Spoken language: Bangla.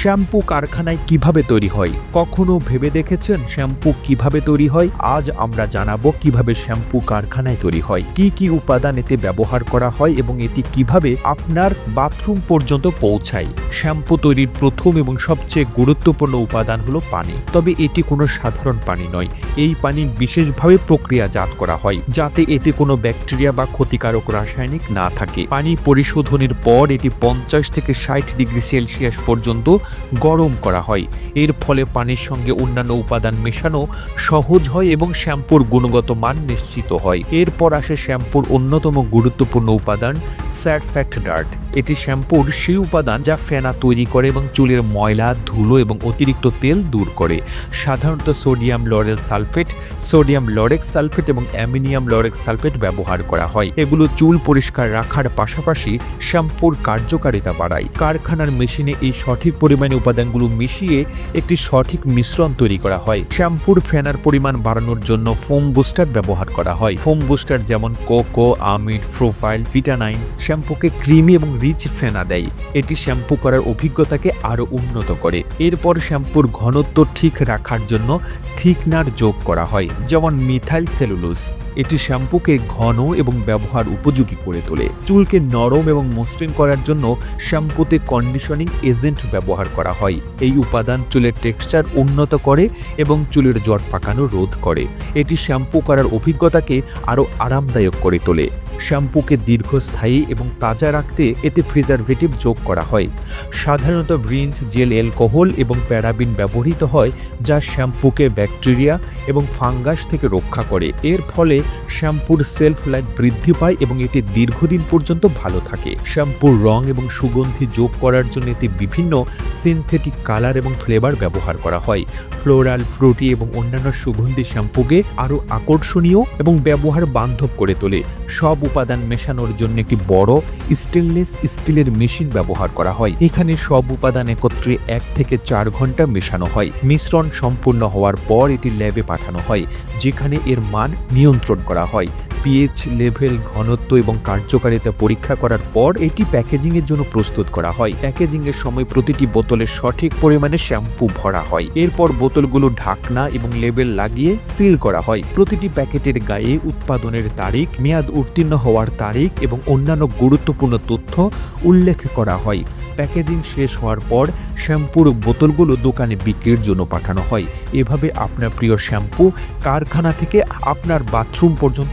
শ্যাম্পু কারখানায় কীভাবে তৈরি হয়? কখনো ভেবে দেখেছেন শ্যাম্পু কীভাবে তৈরি হয়? আজ আমরা জানাব কীভাবে শ্যাম্পু কারখানায় তৈরি হয়। কি কি উপাদান এতে ব্যবহার করা হয় এবং এটি কীভাবে আপনার বাথরুম পর্যন্ত পৌঁছায়? শ্যাম্পু তৈরির প্রথম এবং সবচেয়ে গুরুত্বপূর্ণ উপাদান হলো পানি। তবে এটি কোনো সাধারণ পানি নয়। এই পানি বিশেষভাবে প্রক্রিয়াজাত করা হয়, যাতে এতে কোনো ব্যাকটেরিয়া বা ক্ষতিকারক রাসায়নিক না থাকে। পানি পরিশোধনের পর এটি পঞ্চাশ থেকে ষাট ডিগ্রি সেলসিয়াস পর্যন্ত গরম করা হয়। এর ফলে পানির সঙ্গে অন্যান্য উপাদান মেশানো সহজ হয় এবং শ্যাম্পুর গুণগত মান নিশ্চিত হয়। এরপর আসে শ্যাম্পুর অন্যতম গুরুত্বপূর্ণ উপাদান স্যারফ্যাক্ট ডার্ট। এটি শ্যাম্পুর সেই উপাদান যা ফেনা তৈরি করে এবং চুলের ময়লা, ধুলো এবং অতিরিক্ত তেল দূর করে। সাধারণত সোডিয়াম লরেল সালফেট, সোডিয়াম লরেক্স সালফেট এবং অ্যামিনিয়াম লরেক্স সালফেট ব্যবহার করা হয়। এগুলো চুল পরিষ্কার রাখার পাশাপাশি শ্যাম্পুর কার্যকারিতা বাড়ায়। কারখানার মেশিনে এই সঠিক পরিমাণে উপাদানগুলো মিশিয়ে একটি সঠিক মিশ্রণ তৈরি করা হয়। শ্যাম্পুর ফেনার পরিমাণ বাড়ানোর জন্য ফোম বুস্টার ব্যবহার করা হয়। ফোম বুস্টার যেমন কোকো আমিড প্রোফাইল, ভিটানাইন শ্যাম্পুকে ক্রিমি এবং রিচ ফেনা দেয়। এটি শ্যাম্পু করার অভিজ্ঞতাকে আরও উন্নত করে। এরপর শ্যাম্পুর ঘনত্ব ঠিক রাখার জন্য থিকনার যোগ করা হয়, যেমন মিথাইল সেলুলোস এটি শ্যাম্পুকে ঘন এবং ব্যবহার উপযোগী করে তোলে। চুলকে নরম এবং মসৃণ করার জন্য শ্যাম্পুতে কন্ডিশনিং এজেন্ট ব্যবহার করা হয়। এই উপাদান চুলের টেক্সচার উন্নত করে এবং চুলের জট পাকানো রোধ করে। এটি শ্যাম্পু করার অভিজ্ঞতাকে আরও আরামদায়ক করে তোলে। শ্যাম্পুকে দীর্ঘস্থায়ী এবং তাজা রাখতে এতে প্রিজারভেটিভ যোগ করা হয়। সাধারণত ব্রিঞ্জ জেল, অ্যালকোহল এবং প্যারাবিন ব্যবহৃত হয়, যা শ্যাম্পুকে ব্যাকটেরিয়া এবং ফাঙ্গাস থেকে রক্ষা করে। এর ফলে শ্যাম্পুর সেলফ লাইফ বৃদ্ধি পায় এবং এটি দীর্ঘদিন পর্যন্ত ভালো থাকে। শ্যাম্পুর রং এবং সুগন্ধি যোগ করার জন্য এতে বিভিন্ন সিনথেটিক কালার এবং ফ্লেভার ব্যবহার করা হয়। ফ্লোরাল ফ্রুটি এবং অন্যান্য সুগন্ধি শ্যাম্পুকে আরও আকর্ষণীয় এবং ব্যবহার বান্ধব করে তোলে। সব উপাদান মেশানোর জন্য একটি বড় স্টেনলেস স্টিলের মেশিন ব্যবহার করা হয়। এখানে সব উপাদান একত্রে এক থেকে চার ঘণ্টা মেশানো হয়। মিশ্রণ সম্পূর্ণ হওয়ার পর এটি ল্যাবে পাঠানো হয়, যেখানে এর মান নিয়ন্ত্রণ করা হয়। পিএইচ লেভেল ঘনত্ব এবং কার্যকারিতা পরীক্ষা করার পর এটি প্যাকেজিংয়ের জন্য প্রস্তুত করা হয়। প্যাকেজিংয়ের সময় প্রতিটি বোতলে সঠিক পরিমাণে শ্যাম্পু ভরা হয়। এরপর বোতলগুলো ঢাকনা এবং লেবেল লাগিয়ে সিল করা হয়। প্রতিটি প্যাকেটের গায়ে উৎপাদনের তারিখ, মেয়াদ উত্তীর্ণ হওয়ার তারিখ এবং অন্যান্য গুরুত্বপূর্ণ তথ্য উল্লেখ করা হয়। প্যাকেজিং শেষ হওয়ার পর শ্যাম্পুর বোতলগুলো দোকানে বিক্রির জন্য পাঠানো হয়। এভাবে আপনার প্রিয় শ্যাম্পু কারখানা থেকে আপনার বাথরুম পর্যন্ত